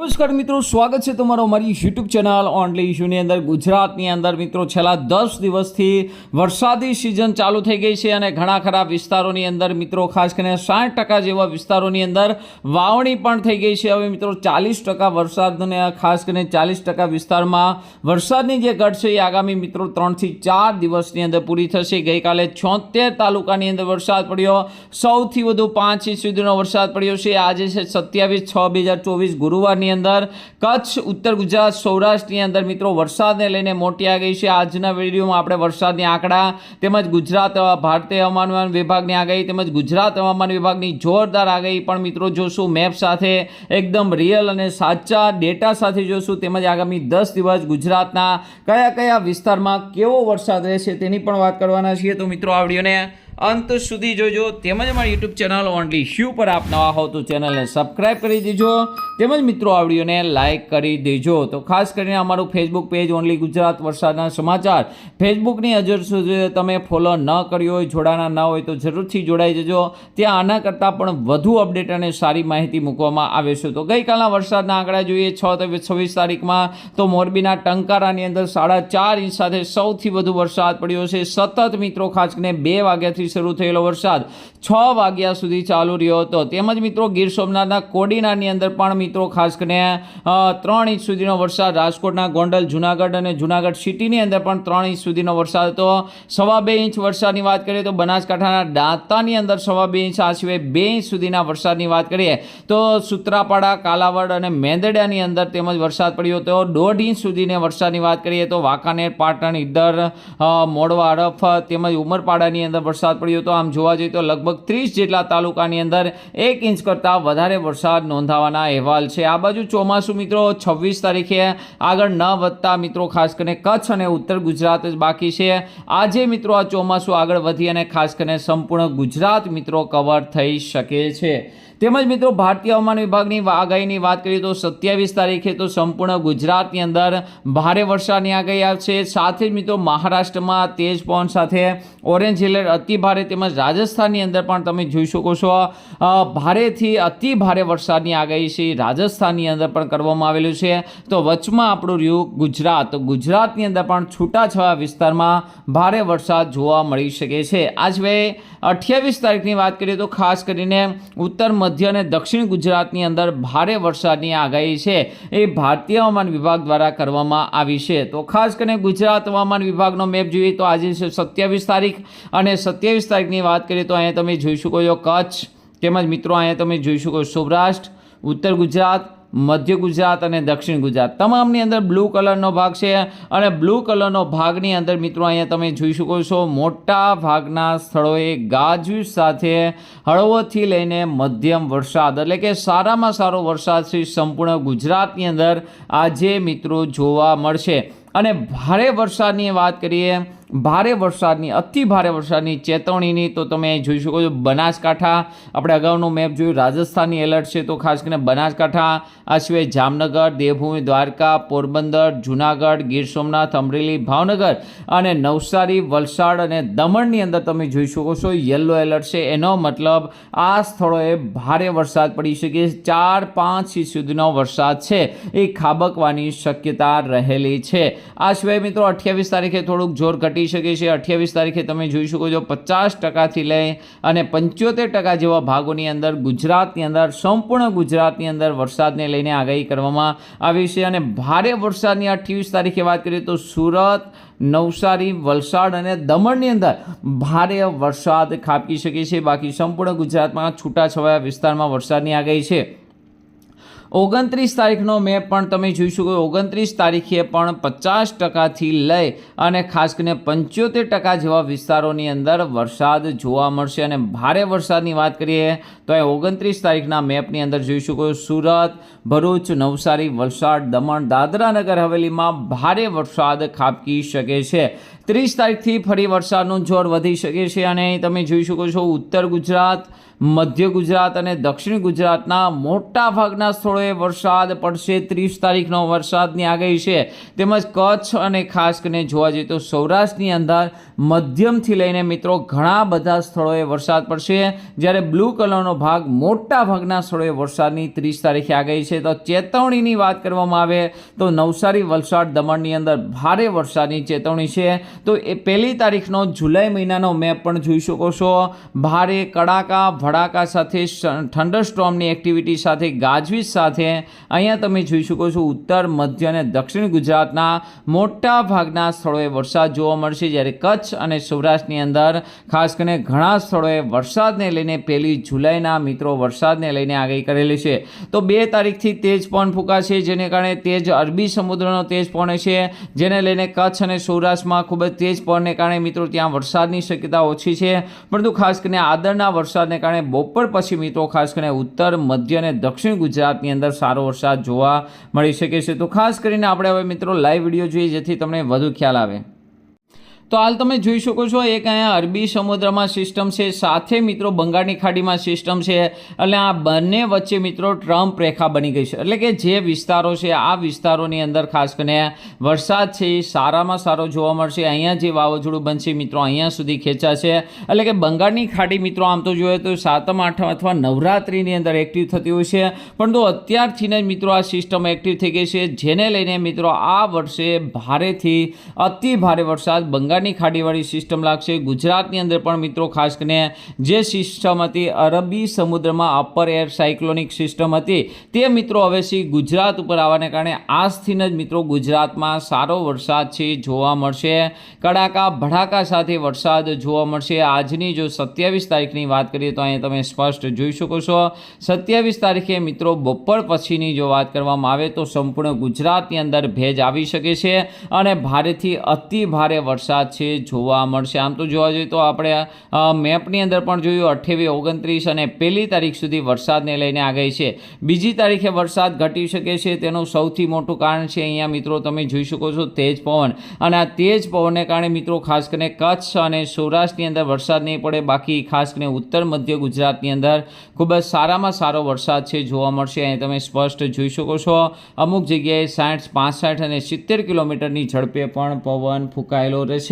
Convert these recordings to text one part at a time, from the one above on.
નમસ્કાર મિત્રો, સ્વાગત છે તમારો અમારી યુટ્યુબ ચેનલ ઓનલી ઇશ્યુની અંદર. ગુજરાતની અંદર મિત્રો, છેલ્લા દસ દિવસથી વરસાદી સિઝન ચાલુ થઈ ગઈ છે અને ઘણા ખરા વિસ્તારોની અંદર મિત્રો, ખાસ કરીને સાઠ ટકા જેવા વિસ્તારોની અંદર વાવણી પણ થઈ ગઈ છે. હવે મિત્રો, ચાલીસ ટકા વરસાદને ખાસ કરીને ચાલીસ ટકા વિસ્તારમાં વરસાદની જે ઘટ છે એ આગામી મિત્રો ત્રણથી ચાર દિવસની અંદર પૂરી થશે. ગઈકાલે છોતેર તાલુકાની અંદર વરસાદ પડ્યો. સૌથી વધુ પાંચ ઇંચ સુધીનો વરસાદ પડ્યો છે. આજે છે સત્યાવીસ છ બે હજાર ચોવીસ ગુરુવારની અંદર કચ્છ, ઉત્તર ગુજરાત, સૌરાષ્ટ્રની અંદર મિત્રો વરસાદને લઈને મોટી આ ગઈ છે. આજના વિડીયોમાં આપણે વરસાદની આંકડા તેમજ ગુજરાત ભારતીય હવામાન વિભાગની આગાહી તેમજ ગુજરાત હવામાન વિભાગની જોરદાર આગાહી પણ મિત્રો જોશું. મેપ સાથે એકદમ રિયલ અને સાચા ડેટા સાથે જોશું. તેમજ આગામી દસ દિવસ ગુજરાતના કયા કયા વિસ્તારમાં કેવો વરસાદ રહેશે તેની પણ વાત કરવાના છીએ. તો મિત્રો, આ વિડીયોને અંત સુધી જોજો. તેમજ અમારી યુટ્યુબ ચેનલ ઓનલી શ્યુ પર આપ નવા હો તો ચેનલને સબસ્ક્રાઈબ કરી દેજો. તેમજ મિત્રો, આ વિડીયોને લાઇક કરી દેજો. તો ખાસ કરીને અમારું ફેસબુક પેજ ઓનલી ગુજરાત વરસાદના સમાચાર. ફેસબુકની હજર સુધી તમે ફોલો ન કર્યો હોય, જોડાના ન હોય તો જરૂરથી જોડાઈ જજો. ત્યાં આના કરતાં પણ વધુ અપડેટ અને સારી માહિતી મૂકવામાં આવે છે. તો ગઈકાલના વરસાદના આંકડા જોઈએ, છ છવ્વીસ તારીખમાં તો મોરબીના ટંકારાની અંદર સાડા ચાર ઇંચ સાથે સૌથી વધુ વરસાદ પડ્યો છે. સતત મિત્રો, ખાસ કરીને બે વાગ્યાથી શરૂ થયેલો વરસાદ છ વાગ્યા સુધી ચાલુ રહ્યો હતો. તેમજ મિત્રો ગીર સોમનાથના કોડીનારની અંદર પણ મિત્રો ખાસ કરીને ત્રણ ઇંચ સુધીનો વરસાદ રાજકોટના ગોંડલ, જુનાગઢ અને જુનાગઢ સિટીની અંદર પણ ત્રણ ઇંચ સુધીનો વરસાદ હતો. સવા બે ઇંચ વરસાદની વાત કરીએ તો બનાસકાંઠાના દાંતાની અંદર સવા બે ઇંચ, આ સિવાય બે ઇંચ સુધીના વરસાદની વાત કરીએ તો સુત્રાપાડા, કાલાવડ અને મેંદડાની અંદર તેમજ વરસાદ પડ્યો હતો. દોઢ ઇંચ સુધીની વરસાદની વાત કરીએ તો વાંકાનેર, પાટણ, ઈડર મોડવા હડફ તેમજ ઉમરપાડાની અંદર વરસાદ પડ્યો હતો આમ જોવા જઈએ તો લગભગ ત્રીસ જેટલા તાલુકાની અંદર એક ઇંચ કરતાં વધારે વરસાદ નોંધાવાના અહેવાલ છે. આ બાજુ ચોમાસું મિત્રો છવ્વીસ તારીખે આગળ ન વધતા મિત્રો ખાસ કરીને કચ્છ અને ઉત્તર ગુજરાત જ બાકી છે. આજે મિત્રો આ ચોમાસું આગળ વધી અને ખાસ કરીને સંપૂર્ણ ગુજરાત મિત્રો કવર થઈ શકે છે. તેમજ મિત્રો ભારતીય હવામાન વિભાગની આગાહીની વાત કરીએ તો સત્યાવીસ તારીખે તો સંપૂર્ણ ગુજરાતની અંદર ભારે વરસાદની આગાહી આવશે સાથે જ મિત્રો મહારાષ્ટ્રમાં તેજ પવન સાથે ઓરેન્જ એલર્ટ અતિ ભારે તેમજ રાજસ્થાનની અંદર પણ તમે જોઈ શકો છો. ભારેથી અતિ ભારે વરસાદની આગાહી છે. રાજસ્થાનની અંદર પણ કરવામાં આવેલું છે. તો વચમાં આપણું રહ્યું ગુજરાત. ગુજરાતની અંદર પણ છૂટાછવાયા વિસ્તારમાં ભારે વરસાદ જોવા મળી શકે છે. આ સિવાય અઠ્યાવીસ તારીખની વાત કરીએ તો ખાસ કરીને ઉત્તર મધ્ય અને દક્ષિણ ગુજરાતની અંદર ભારે વરસાદની આગાહી છે. એ ભારતીય હવામાન વિભાગ દ્વારા કરવામાં આવી છે. તો ખાસ કરીને ગુજરાત હવામાન વિભાગનો મેપ જોઈએ તો આજે છે સત્યાવીસ તારીખ અને સત્યાવીસ તારીખની વાત કરીએ તો અહીંયા તમે જોઈ શકો છો કચ્છ. તેમજ મિત્રો, અહીંયા તમે જોઈ શકો સૌરાષ્ટ્ર, ઉત્તર ગુજરાત મધ્ય ગુજરાત અને દક્ષિણ ગુજરાત. તમામની અંદર બ્લુ કલરનો ભાગ છે અને બ્લુ કલરનો ભાગની અંદર મિત્રો અહીંયા તમે જોઈ શકો છો, મોટા ભાગના સ્થળોએ ગાજવીજ સાથે હળવોથી લઈને મધ્યમ વરસાદ. એટલે કે સારામાં સારો વરસાદ છે સંપૂર્ણ ગુજરાતની અંદર આજે મિત્રો જોવા મળશે. અને ભારે વરસાદની વાત કરીએ, ભારે વરસાદની, અતિ ભારે વરસાદની ચેતવણીની, તો તમે જોઈ શકો છો બનાસકાંઠા. આપણે અગાઉનો મેપ જોયું, રાજસ્થાનની એલર્ટ છે, તો ખાસ કરીને બનાસકાંઠા, આ સિવાય જામનગર, દેવભૂમિ, દ્વારકા, પોરબંદર, જુનાગઢ, ગીર સોમનાથ, અમરેલી, ભાવનગર અને નવસારી, વલસાડ અને દમણની અંદર તમે જોઈ શકો છો, યલો એલર્ટ છે. એનો મતલબ આ સ્થળોએ ભારે વરસાદ પડી શકે ચાર પાંચ ઇંચ સુધીનો વરસાદ છે. એ ખાબકવાની શક્યતા રહેલી છે. આ સિવાય મિત્રો અઠ્યાવીસ તારીખે થોડુંક જોર ઘટી શકે છે. અઠ્યાવીસ તારીખે તમે જોઈ શકો છો પચાસ ટકાથી લઈ અને પંચોતેર ટકા જેવા ભાગોની અંદર ગુજરાતની અંદર, સંપૂર્ણ ગુજરાતની અંદર વરસાદને લઈને આગાહી કરવામાં આવી છે. અને ભારે વરસાદની અઠ્યાવીસ તારીખે વાત કરીએ તો સુરત, નવસારી, વલસાડ અને દમણની અંદર ભારે વરસાદ ખાબકી શકે છે. બાકી સંપૂર્ણ ગુજરાતમાં છૂટાછવાયા વિસ્તારમાં વરસાદની આગાહી છે. ઓગણત્રીસ તારીખનો મેપ પણ તમે જોઈ શકો ઓગણત્રીસ તારીખે પણ પચાસ ટકાથી લઈ અને ખાસ કરીને પંચોતેર ટકા જેવા વિસ્તારોની અંદર વરસાદ જોવા મળશે. અને ભારે વરસાદની વાત કરીએ તો એ ઓગણત્રીસ તારીખના મેપની અંદર જોઈ શકો સુરત, ભરૂચ, નવસારી, વલસાડ, દમણ, દાદરા નગર હવેલીમાં ભારે વરસાદ ખાબકી શકે છે. ત્રીસ તારીખથી ફરી વરસાદનું જોર વધી શકે છે અને તમે જોઈ શકો છો ઉત્તર ગુજરાત, મધ્ય ગુજરાત અને દક્ષિણ ગુજરાતના મોટા ભાગના સ્થળોએ વરસાદ પડશે. ત્રીસ તારીખનો વરસાદની આગાહી છે. તેમજ કચ્છ અને ખાસ કરીને જોવા જઈએ તો સૌરાષ્ટ્રની અંદર મધ્યમથી લઈને મિત્રો ઘણા બધા સ્થળોએ વરસાદ પડશે. જ્યારે બ્લુ કલરનો ભાગ મોટા ભાગના સ્થળોએ વરસાદની ત્રીસ તારીખે આગાહી છે. તો ચેતવણીની વાત કરવામાં આવે તો નવસારી વલસાડ દમણની અંદર ભારે વરસાદની ચેતવણી છે. તો એ પહેલી તારીખનો જુલાઈ મહિનાનો મેપ પણ જોઈ શકો છો. ભારે કડાકા, ભડાકા સાથે થંડરસ્ટોર્મની એક્ટિવિટી સાથે, ગાજવીજ સાથે. અહીંયા તમે જોઈ શકો છો ઉત્તર, મધ્ય અને દક્ષિણ ગુજરાતના મોટા ભાગના સ્થળોએ વરસાદ જોવા મળશે. જ્યારે કચ્છ અને સૌરાષ્ટ્રની અંદર ખાસ કરીને ઘણા સ્થળોએ વરસાદને લઈને પહેલી જુલાઈના મિત્રો વરસાદને લઈને આગાહી કરેલી છે. તો બે તારીખથી તેજ પવન ફૂંકાશે, જેને કારણે તેજ અરબી સમુદ્રનો તેજ પહોંચે છે જેને લઈને કચ્છ અને સૌરાષ્ટ્રમાં ખૂબ જ તેજ પવનને કારણે મિત્રો ત્યાં વરસાદની શક્યતા ઓછી છે. પરંતુ ખાસ કરીને આદરના વરસાદને કારણે બપોર પછી મિત્રો ખાસ કરીને ઉત્તર, મધ્ય અને દક્ષિણ ગુજરાતની અંદર સારો વરસાદ જોવા મળી શકે છે. તો ખાસ કરીને આપણે હવે મિત્રો લાઈવ વીડિયો જોઈએ જેથી તમને વધુ ખ્યાલ આવે. તો હાલ તમે જોઈ શકો છો, એક અહીંયા અરબી સમુદ્રમાં સિસ્ટમ છે, સાથે મિત્રો બંગાળની ખાડીમાં સિસ્ટમ છે, એટલે આ બંને વચ્ચે મિત્રો ટ્રમ્પ રેખા બની ગઈ છે. એટલે કે જે વિસ્તારો છે, આ વિસ્તારોની અંદર ખાસ કરીને વરસાદ છે, એ સારામાં સારો જોવા મળશે. અહીંયા જે વાવાઝોડું બનશે મિત્રો અહીંયા સુધી ખેંચાશે. એટલે કે બંગાળની ખાડી મિત્રો આમ તો જોઈએ તો સાતમ, આઠમ અથવા નવરાત્રિની અંદર એક્ટિવ થતી હોય છે. પરંતુ અત્યારથી જ મિત્રો આ સિસ્ટમ એક્ટિવ થઈ ગઈ છે, જેને લઈને મિત્રો આ વર્ષે ભારેથી અતિ ભારે વરસાદ બંગાળ બંગાળની ખાડીવાળી સિસ્ટમ લાગશે. ગુજરાતની અંદર પણ મિત્રો, ખાસ કરીને જે સિસ્ટમ હતી, અરબી સમુદ્રમાં અપર એર સાયક્લોનિક સિસ્ટમ હતી, તે મિત્રો હવેથી ગુજરાત ઉપર આવવાને કારણે આજથી જ મિત્રો ગુજરાતમાં સારો વરસાદ છે, જોવા મળશે. કડાકા, ભડાકા સાથે વરસાદ જોવા મળશે. આજની જો સત્યાવીસ તારીખની વાત કરીએ તો અહીંયા તમે સ્પષ્ટ જોઈ શકો છો. સત્યાવીસ તારીખે મિત્રો બપોર પછીની જો વાત કરવામાં આવે તો સંપૂર્ણ ગુજરાતની અંદર ભેજ આવી શકે છે અને ભારેથી અતિ ભારે વરસાદ છે, જોવા મળશે. આમ તો જોવા જઈએ તો આપણે મેપની અંદર પણ જોયું, અઠ્યાવીસ, ઓગણત્રીસ અને પહેલી તારીખ સુધી વરસાદને લઈને આગાહી છે. બીજી તારીખે વરસાદ ઘટી શકે છે, તેનું સૌથી મોટું કારણ છે, અહીંયા મિત્રો તમે જોઈ શકો છો, તેજ પવન. અને આ તેજ પવનને કારણે મિત્રો ખાસ કરીને કચ્છ અને સૌરાષ્ટ્રની અંદર વરસાદ નહીં પડે, બાકી ખાસ કરીને ઉત્તર, મધ્ય ગુજરાતની અંદર ખૂબ જ સારામાં સારો વરસાદ છે, જોવા મળશે. અહીં તમે સ્પષ્ટ જોઈ શકો છો, અમુક જગ્યાએ સાઠ, પાસઠ અને સિત્તેર કિલોમીટરની ઝડપે પણ પવન ફૂંકાયેલો રહેશે.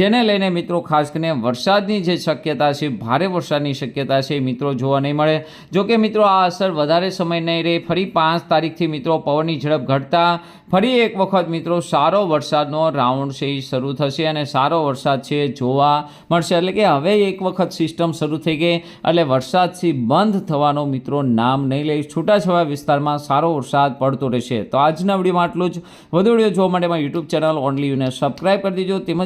જેને લઈને મિત્રો ખાસ કરીને વરસાદની જે શક્યતા છે, ભારે વરસાદની શક્યતા છે મિત્રો જોવા નહીં મળે. જોકે મિત્રો આ અસર વધારે સમય નહીં રહે. ફરી પાંચ તારીખથી મિત્રો પવનની ઝડપ ઘટતા ફરી એક વખત મિત્રો સારો વરસાદનો રાઉન્ડ છે એ શરૂ થશે અને સારો વરસાદ છે જોવા મળશે. એટલે કે હવે એક વખત સિસ્ટમ શરૂ થઈ ગઈ એટલે વરસાદથી બંધ થવાનો મિત્રો નામ નહીં લે છૂટાછવાયા વિસ્તારમાં સારો વરસાદ પડતો રહેશે. તો આજના વિડીયોમાં આટલું જ. વધુ વીડિયો જોવા માટે મારી યુટ્યુબ ચેનલ ઓનલી યુને સબસ્ક્રાઈબ કરી દેજો. તેમજ